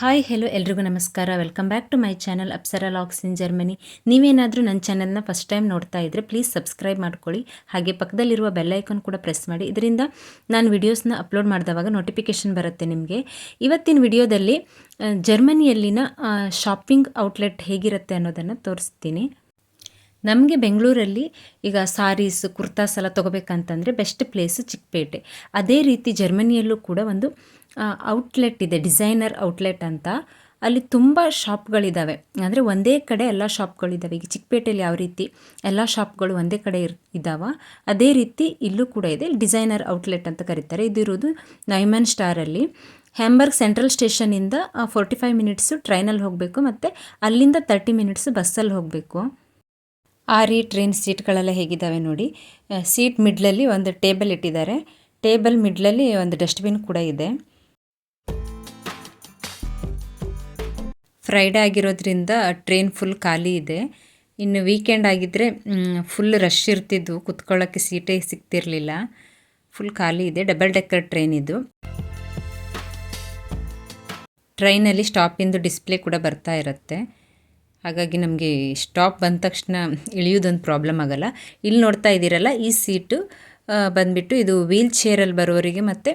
Hi hello ಎಲ್ರಿಗೂ ನಮಸ್ಕಾರ. Welcome back to my channel Apsara logs in Germany ನೀವೇನಾದರೂ ನನ್ನ ಚಾನಲ್ನ ಫಸ್ಟ್ ಟೈಮ್ ನೋಡ್ತಾ ಇದ್ದರೆ ಪ್ಲೀಸ್ ಸಬ್ಸ್ಕ್ರೈಬ್ ಮಾಡ್ಕೊಳ್ಳಿ. ಹಾಗೆ ಪಕ್ಕದಲ್ಲಿರುವ ಬೆಲ್ ಐಕಾನ್ ಕೂಡ ಪ್ರೆಸ್ ಮಾಡಿ. ಇದರಿಂದ ನಾನು ವಿಡಿಯೋಸ್ನ ಅಪ್ಲೋಡ್ ಮಾಡಿದವಾಗ ನೋಟಿಫಿಕೇಶನ್ ಬರುತ್ತೆ ನಿಮಗೆ. ಇವತ್ತಿನ ವಿಡಿಯೋದಲ್ಲಿ ಜರ್ಮನಿಯಲ್ಲಿನ ಶಾಪಿಂಗ್ ಔಟ್ಲೆಟ್ ಹೇಗಿರುತ್ತೆ ಅನ್ನೋದನ್ನು ತೋರಿಸ್ತೀನಿ. ನಮಗೆ ಬೆಂಗಳೂರಲ್ಲಿ ಈಗ ಸಾರೀಸ್ ಕುರ್ತಾಸ್ ಎಲ್ಲ ತೊಗೋಬೇಕಂತಂದರೆ ಬೆಸ್ಟ್ ಪ್ಲೇಸು ಚಿಕ್ಕಪೇಟೆ. ಅದೇ ರೀತಿ ಜರ್ಮನಿಯಲ್ಲೂ ಕೂಡ ಒಂದು ಔಟ್ಲೆಟ್ ಇದೆ ಡಿಸೈನರ್ ಔಟ್ಲೆಟ್ ಅಂತ. ಅಲ್ಲಿ ತುಂಬ ಶಾಪ್ಗಳಿದ್ದಾವೆ ಅಂದರೆ ಒಂದೇ ಕಡೆ ಎಲ್ಲ ಶಾಪ್ಗಳಿದ್ದಾವೆ ಈಗ ಚಿಕ್ಕಪೇಟೆಯಲ್ಲಿ ಯಾವ ರೀತಿ ಎಲ್ಲ ಶಾಪ್ಗಳು ಒಂದೇ ಕಡೆ ಇರ್ ಇದ್ದಾವೆ ಅದೇ ರೀತಿ ಇಲ್ಲೂ ಕೂಡ ಇದೆ. ಡಿಸೈನರ್ ಔಟ್ಲೆಟ್ ಅಂತ ಕರೀತಾರೆ. ಇದಿರೋದು ನೈಮನ್ ಸ್ಟಾರಲ್ಲಿ ಹ್ಯಾಂಬರ್ಗ್ ಸೆಂಟ್ರಲ್ ಸ್ಟೇಷನಿಂದ ಫೋರ್ಟಿ ಫೈವ್ ಮಿನಿಟ್ಸು ಟ್ರೈನಲ್ಲಿ ಹೋಗಬೇಕು. ಮತ್ತು ಅಲ್ಲಿಂದ ತರ್ಟಿ ಮಿನಿಟ್ಸ್ ಬಸ್ಸಲ್ಲಿ ಹೋಗಬೇಕು. ಆರಿ ಟ್ರೈನ್ ಸೀಟ್ಗಳೆಲ್ಲ ಹೇಗಿದ್ದಾವೆ ನೋಡಿ. ಆ, ಸೀಟ್ ಮಿಡ್ಲಲ್ಲಿ ಒಂದು ಟೇಬಲ್ ಇಟ್ಟಿದ್ದಾರೆ. ಟೇಬಲ್ ಮಿಡ್ಲಲ್ಲಿ ಒಂದು ಡಸ್ಟ್ಬಿನ್ ಕೂಡ ಇದೆ. ಫ್ರೈಡೇ ಆಗಿರೋದ್ರಿಂದ ಟ್ರೈನ್ ಫುಲ್ ಖಾಲಿ ಇದೆ. ಇನ್ನು ವೀಕೆಂಡ್ ಆಗಿದ್ದರೆ ಫುಲ್ ರಶ್ ಇರ್ತಿದ್ವು. ಕುತ್ಕೊಳ್ಳೋಕ್ಕೆ ಸೀಟೇ ಸಿಗ್ತಿರಲಿಲ್ಲ. ಫುಲ್ ಖಾಲಿ ಇದೆ. ಡಬಲ್ ಡೆಕ್ಕರ್ ಟ್ರೈನ್ ಇದು. ಟ್ರೈನಲ್ಲಿ ಸ್ಟಾಪಿಂದು ಡಿಸ್ಪ್ಲೇ ಕೂಡ ಬರ್ತಾ ಇರುತ್ತೆ. ಹಾಗಾಗಿ ನಮಗೆ ಸ್ಟಾಪ್ ಬಂದ ತಕ್ಷಣ ಇಳಿಯೋದೊಂದು ಪ್ರಾಬ್ಲಮ್ ಆಗಲ್ಲ. ಇಲ್ಲಿ ನೋಡ್ತಾ ಇದ್ದೀರಲ್ಲ, ಈ ಸೀಟು ಬಂದ್ಬಿಟ್ಟು ಇದು ವೀಲ್ ಚೇರಲ್ಲಿ ಬರೋರಿಗೆ ಮತ್ತು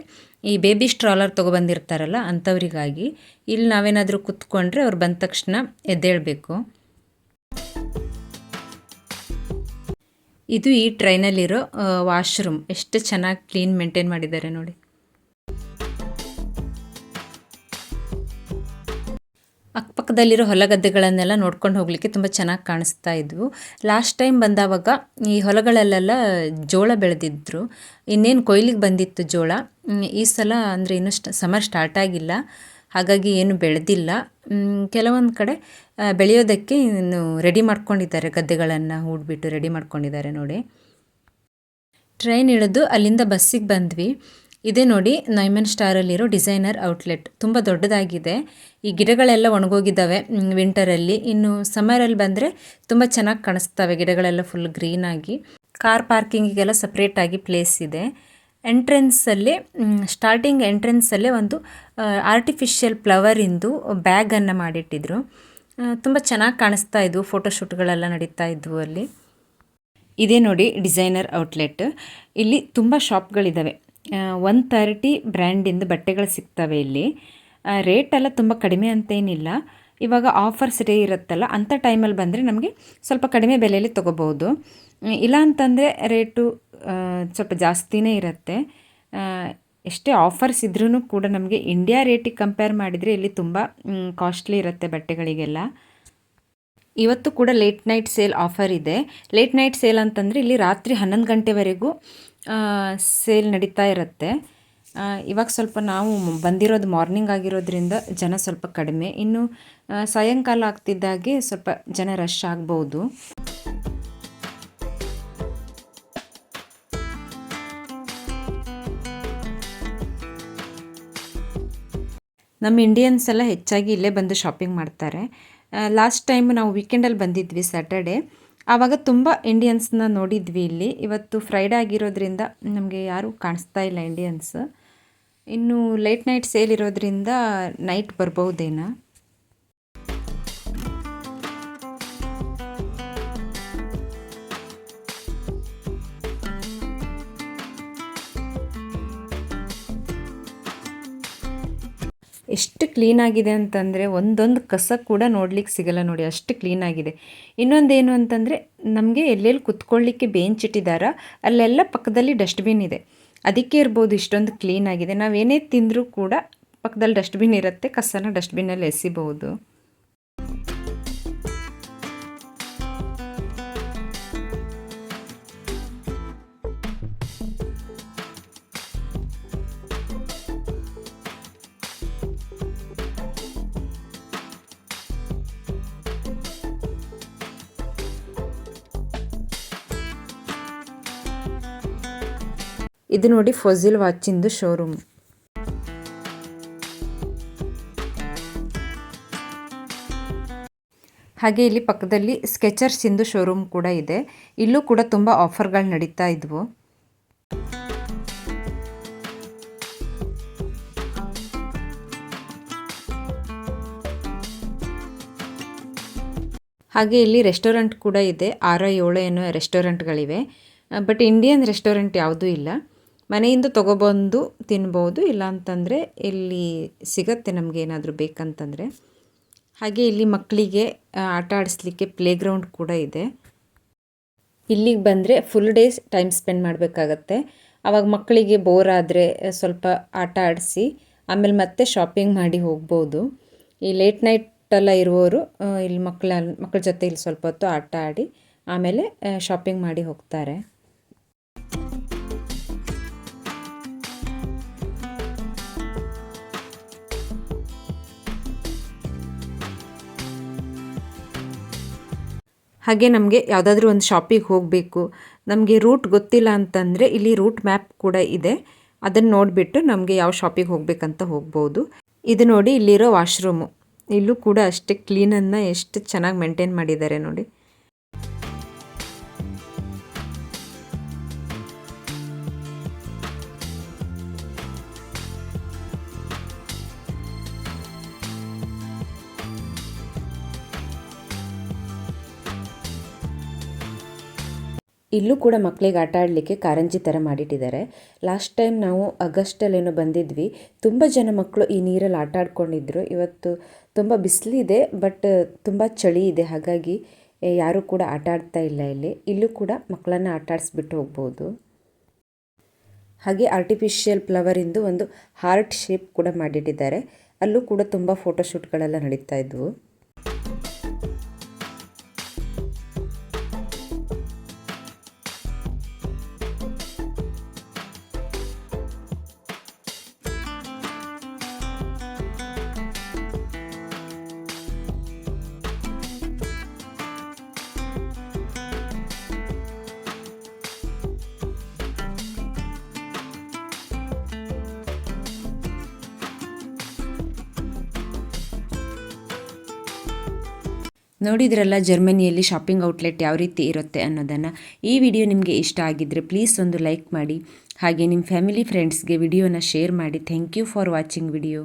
ಈ ಬೇಬಿ ಸ್ಟ್ರಾಲರ್ ತೊಗೊಬಂದಿರ್ತಾರಲ್ಲ ಅಂಥವರಿಗಾಗಿ. ಇಲ್ಲಿ ನಾವೇನಾದರೂ ಕುತ್ಕೊಂಡ್ರೆ ಅವ್ರು ಬಂದ ತಕ್ಷಣ ಎದ್ದೇಳಬೇಕು. ಇದು ಈ ಟ್ರೈನಲ್ಲಿರೋ ವಾಶ್ರೂಮ್. ಎಷ್ಟು ಚೆನ್ನಾಗಿ ಕ್ಲೀನ್ ಮೇಂಟೈನ್ ಮಾಡಿದ್ದಾರೆ ನೋಡಿ. ಅಕ್ಕಪಕ್ಕದಲ್ಲಿರೋ ಹೊಲ ಗದ್ದೆಗಳನ್ನೆಲ್ಲ ನೋಡ್ಕೊಂಡು ಹೋಗಲಿಕ್ಕೆ ತುಂಬ ಚೆನ್ನಾಗಿ ಕಾಣಿಸ್ತಾ ಇದ್ವು. ಲಾಸ್ಟ್ ಟೈಮ್ ಬಂದಾವಾಗ ಈ ಹೊಲಗಳಲ್ಲೆಲ್ಲ ಜೋಳ ಬೆಳೆದಿದ್ರು. ಇನ್ನೇನು ಕೊಯ್ಲಿಗೆ ಬಂದಿತ್ತು ಜೋಳ? ಈ ಸಲ ಅಂದರೆ ಇನ್ನೂ ಸಮರ್ ಸ್ಟಾರ್ಟ್ ಆಗಿಲ್ಲ. ಹಾಗಾಗಿ ಏನು ಬೆಳೆದಿಲ್ಲ. ಕೆಲವೊಂದು ಕಡೆ ಬೆಳೆಯೋದಕ್ಕೆ ಇನ್ನು ರೆಡಿ ಮಾಡ್ಕೊಂಡಿದ್ದಾರೆ. ಗದ್ದೆಗಳನ್ನು ಹೂಡ್ಬಿಟ್ಟು ರೆಡಿ ಮಾಡ್ಕೊಂಡಿದ್ದಾರೆ ನೋಡಿ. ಟ್ರೈನ್ ಇಳಿದು ಅಲ್ಲಿಂದ ಬಸ್ಸಿಗೆ ಬಂದ್ವಿ. ಇದೇ ನೋಡಿ ನೈಮನ್ ಸ್ಟಾರಲ್ಲಿರೋ ಡಿಸೈನರ್ ಔಟ್ಲೆಟ್. ತುಂಬ ದೊಡ್ಡದಾಗಿದೆ. ಈ ಗಿಡಗಳೆಲ್ಲ ಒಣಗೋಗಿದ್ದಾವೆ ವಿಂಟರಲ್ಲಿ. ಇನ್ನು ಸಮ್ಮರಲ್ಲಿ ಬಂದರೆ ತುಂಬ ಚೆನ್ನಾಗಿ ಕಾಣಿಸ್ತವೆ ಗಿಡಗಳೆಲ್ಲ ಫುಲ್ ಗ್ರೀನಾಗಿ ಕಾರ್ ಪಾರ್ಕಿಂಗಿಗೆಲ್ಲ ಸಪ್ರೇಟಾಗಿ ಪ್ಲೇಸ್ ಇದೆ. ಎಂಟ್ರೆನ್ಸಲ್ಲಿ ಸ್ಟಾರ್ಟಿಂಗ್ ಎಂಟ್ರೆನ್ಸಲ್ಲೇ ಒಂದು ಆರ್ಟಿಫಿಷಿಯಲ್ ಫ್ಲವರಿಂದು ಬ್ಯಾಗನ್ನು ಮಾಡಿಟ್ಟಿದ್ರು. ತುಂಬ ಚೆನ್ನಾಗಿ ಕಾಣಿಸ್ತಾ ಇದ್ವು ಫೋಟೋಶೂಟ್ಗಳೆಲ್ಲ ನಡೀತಾ ಇದ್ವು ಅಲ್ಲಿ. ಇದೇ ನೋಡಿ ಡಿಸೈನರ್ ಔಟ್ಲೆಟ್. ಇಲ್ಲಿ ತುಂಬ ಶಾಪ್ಗಳಿದ್ದಾವೆ ಒನ್ ತರ್ಟಿ ಬ್ರ್ಯಾಂಡಿಂದ ಬಟ್ಟೆಗಳು ಸಿಗ್ತವೆ ಇಲ್ಲಿ. ರೇಟ್ ಎಲ್ಲ ತುಂಬ ಕಡಿಮೆ ಅಂತೇನಿಲ್ಲ. ಇವಾಗ ಆಫರ್ಸ್ ಡೇ ಇರುತ್ತಲ್ಲ ಅಂಥ ಟೈಮಲ್ಲಿ ಬಂದರೆ ನಮಗೆ ಸ್ವಲ್ಪ ಕಡಿಮೆ ಬೆಲೆಯಲ್ಲಿ ತೊಗೋಬೋದು ಇಲ್ಲ ಅಂತಂದರೆ ರೇಟು ಸ್ವಲ್ಪ ಜಾಸ್ತಿನೇ ಇರುತ್ತೆ. ಎಷ್ಟೇ ಆಫರ್ಸ್ ಇದ್ರೂ ಕೂಡ ನಮಗೆ ಇಂಡಿಯಾ ರೇಟಿಗೆ ಕಂಪೇರ್ ಮಾಡಿದರೆ ಇಲ್ಲಿ ತುಂಬ ಕಾಸ್ಟ್ಲಿ ಇರುತ್ತೆ ಬಟ್ಟೆಗಳಿಗೆಲ್ಲ. ಇವತ್ತು ಕೂಡ ಲೇಟ್ ನೈಟ್ ಸೇಲ್ ಆಫರ್ ಇದೆ. ಲೇಟ್ ನೈಟ್ ಸೇಲ್ ಅಂತಂದರೆ ಇಲ್ಲಿ ರಾತ್ರಿ ಹನ್ನೊಂದು ಗಂಟೆವರೆಗೂ ಸೇಲ್ ನಡೀತಾ ಇರುತ್ತೆ. ಇವಾಗ ಸ್ವಲ್ಪ ನಾವು ಬಂದಿರೋದು ಮಾರ್ನಿಂಗ್ ಆಗಿರೋದ್ರಿಂದ ಜನ ಸ್ವಲ್ಪ ಕಡಿಮೆ. ಇನ್ನು ಸಾಯಂಕಾಲ ಆಗ್ತಿದ್ದಾಗೆ ಸ್ವಲ್ಪ ಜನ ರಶ್ ಆಗ್ಬೋದು. ನಮ್ಮ ಇಂಡಿಯನ್ಸ್ ಎಲ್ಲ ಹೆಚ್ಚಾಗಿ ಇಲ್ಲೇ ಬಂದು ಶಾಪಿಂಗ್ ಮಾಡ್ತಾರೆ. ಲಾಸ್ಟ್ ಟೈಮ್ ನಾವು ವೀಕೆಂಡಲ್ಲಿ ಬಂದಿದ್ವಿ ಸ್ಯಾಟರ್ಡೆ ಆವಾಗ ತುಂಬ ಇಂಡಿಯನ್ಸ್ನ ನೋಡಿದ್ವಿ ಇಲ್ಲಿ. ಇವತ್ತು ಫ್ರೈಡೇ ಆಗಿರೋದ್ರಿಂದ ನಮಗೆ ಯಾರೂ ಕಾಣಿಸ್ತಾ ಇಲ್ಲ ಇಂಡಿಯನ್ಸ್ ಇನ್ನು ಲೇಟ್ ನೈಟ್ ಸೇಲ್ ಇರೋದ್ರಿಂದ ನೈಟ್ ಬರ್ಬೋದೇನೋ ಎಷ್ಟು ಕ್ಲೀನಾಗಿದೆ ಅಂತಂದರೆ ಒಂದೊಂದು ಕಸ ಕೂಡ ನೋಡ್ಲಿಕ್ಕೆ ಸಿಗಲ್ಲ ನೋಡಿ, ಅಷ್ಟು ಕ್ಲೀನಾಗಿದೆ ಇನ್ನೊಂದೇನು ಅಂತಂದರೆ ನಮಗೆ ಎಲ್ಲೆಲ್ಲಿ ಕುತ್ಕೊಳ್ಳಿಕ್ಕೆ ಬೆಂಚ್ ಇಟ್ಟಿದ್ದಾರ ಅಲ್ಲೆಲ್ಲ ಪಕ್ಕದಲ್ಲಿ ಡಸ್ಟ್ಬಿನ್ ಇದೆ. ಅದಕ್ಕೆ ಇರ್ಬೋದು ಇಷ್ಟೊಂದು ಕ್ಲೀನಾಗಿದೆ ನಾವೇನೇ ತಿಂದರೂ ಕೂಡ ಪಕ್ಕದಲ್ಲಿ ಡಸ್ಟ್ಬಿನ್ ಇರುತ್ತೆ, ಕಸನ ಡಸ್ಟ್ಬಿನ್ನಲ್ಲಿ ಎಸಿಬಹುದು. ಇದು ನೋಡಿ ಫೊಜಿಲ್ ವಾಚಿಂದು ಶೋರೂಮ್ ಹಾಗೆ ಇಲ್ಲಿ ಪಕ್ಕದಲ್ಲಿ ಸ್ಕೆಚರ್ಸ್ ಇಂದು ಶೋರೂಮ್ ಕೂಡ ಇದೆ. ಇಲ್ಲೂ ಕೂಡ ತುಂಬ ಆಫರ್ಗಳು ನಡೀತಾ ಇದ್ವು. ಹಾಗೆ ಇಲ್ಲಿ ರೆಸ್ಟೋರೆಂಟ್ ಕೂಡ ಇದೆ. ಆರು ಏಳು ಏನೋ ರೆಸ್ಟೋರೆಂಟ್ಗಳಿವೆ ಬಟ್ ಇಂಡಿಯನ್ ರೆಸ್ಟೋರೆಂಟ್ ಯಾವುದೂ ಇಲ್ಲ. ಮನೆಯಿಂದ ತೊಗೊಬಂದು ತಿನ್ಬೋದು ಇಲ್ಲ ಅಂತಂದರೆ ಇಲ್ಲಿ ಸಿಗತ್ತೆ ನಮಗೆ ಏನಾದರೂ ಬೇಕಂತಂದರೆ. ಹಾಗೆ ಇಲ್ಲಿ ಮಕ್ಕಳಿಗೆ ಆಟ ಆಡಿಸ್ಲಿಕ್ಕೆ ಪ್ಲೇ ಗ್ರೌಂಡ್ ಕೂಡ ಇದೆ. ಇಲ್ಲಿಗೆ ಬಂದರೆ ಫುಲ್ ಡೇಸ್ ಟೈಮ್ ಸ್ಪೆಂಡ್ ಮಾಡಬೇಕಾಗತ್ತೆ. ಆವಾಗ ಮಕ್ಕಳಿಗೆ ಬೋರ್ ಆದರೆ ಸ್ವಲ್ಪ ಆಟ ಆಡಿಸಿ, ಆಮೇಲೆ ಮತ್ತೆ ಶಾಪಿಂಗ್ ಮಾಡಿ ಹೋಗ್ಬೋದು. ಈ ಲೇಟ್ ನೈಟೆಲ್ಲ ಇರುವವರು ಇಲ್ಲಿ ಮಕ್ಕಳ ಮಕ್ಕಳ ಜೊತೆ ಇಲ್ಲಿ ಸ್ವಲ್ಪ ಹೊತ್ತು ಆಟ ಆಡಿ, ಆಮೇಲೆ ಶಾಪಿಂಗ್ ಮಾಡಿ ಹೋಗ್ತಾರೆ. ಹಾಗೆ ನಮಗೆ ಯಾವುದಾದ್ರೂ ಒಂದು ಶಾಪಿಗೆ ಹೋಗಬೇಕು. ನಮಗೆ ರೂಟ್ ಗೊತ್ತಿಲ್ಲ ಅಂತಂದರೆ ಇಲ್ಲಿ ರೂಟ್ ಮ್ಯಾಪ್ ಕೂಡ ಇದೆ. ಅದನ್ನು ನೋಡಿಬಿಟ್ಟು ನಮಗೆ ಯಾವ ಶಾಪಿಗೆ ಹೋಗಬೇಕಂತ ಹೋಗ್ಬೋದು. ಇದು ನೋಡಿ ಇಲ್ಲಿರೋ ವಾಶ್ರೂಮು ಇಲ್ಲೂ ಕೂಡ ಅಷ್ಟೇ ಕ್ಲೀನನ್ನು ಎಷ್ಟು ಚೆನ್ನಾಗಿ ಮೇಂಟೈನ್ ಮಾಡಿದ್ದಾರೆ ನೋಡಿ. ಇಲ್ಲೂ ಕೂಡ ಮಕ್ಕಳಿಗೆ ಆಟ ಆಡಲಿಕ್ಕೆ ಕಾರಂಜಿ ಥರ ಮಾಡಿಟ್ಟಿದ್ದಾರೆ. ಲಾಸ್ಟ್ ಟೈಮ್ ನಾವು ಆಗಸ್ಟಲ್ಲೇನೋ ಬಂದಿದ್ವಿ. ತುಂಬ ಜನ ಮಕ್ಕಳು ಈ ನೀರಲ್ಲಿ ಆಟ ಆಡ್ಕೊಂಡಿದ್ರು. ಇವತ್ತು ತುಂಬ ಬಿಸಿಲಿದೆ, ಬಟ್ ತುಂಬ ಚಳಿ ಇದೆ. ಹಾಗಾಗಿ ಯಾರೂ ಕೂಡ ಆಟ ಆಡ್ತಾ ಇಲ್ಲ ಇಲ್ಲಿ. ಇಲ್ಲೂ ಕೂಡ ಮಕ್ಕಳನ್ನು ಆಟ ಆಡಿಸ್ಬಿಟ್ಟು ಹೋಗ್ಬೋದು. ಹಾಗೆ ಆರ್ಟಿಫಿಷಿಯಲ್ ಫ್ಲವರಿಂದು ಒಂದು ಹಾರ್ಟ್ ಶೇಪ್ ಕೂಡ ಮಾಡಿಟ್ಟಿದ್ದಾರೆ. ಅಲ್ಲೂ ಕೂಡ ತುಂಬ ಫೋಟೋಶೂಟ್ಗಳೆಲ್ಲ ನಡೀತಾ ಇದ್ವು. ನೋಡಿದ್ರಲ್ಲ ಜರ್ಮನಿಯಲ್ಲಿ ಶಾಪಿಂಗ್ ಔಟ್ಲೆಟ್ ಯಾವ ರೀತಿ ಇರುತ್ತೆ ಅನ್ನೋದನ್ನು. ಈ ವಿಡಿಯೋ ನಿಮಗೆ ಇಷ್ಟ ಆಗಿದ್ದರೆ ಪ್ಲೀಸ್ ಒಂದು ಲೈಕ್ ಮಾಡಿ. ಹಾಗೆ ನಿಮ್ಮ ಫ್ಯಾಮಿಲಿ ಫ್ರೆಂಡ್ಸ್ಗೆ ವಿಡಿಯೋನ ಶೇರ್ ಮಾಡಿ. Thank you for watching video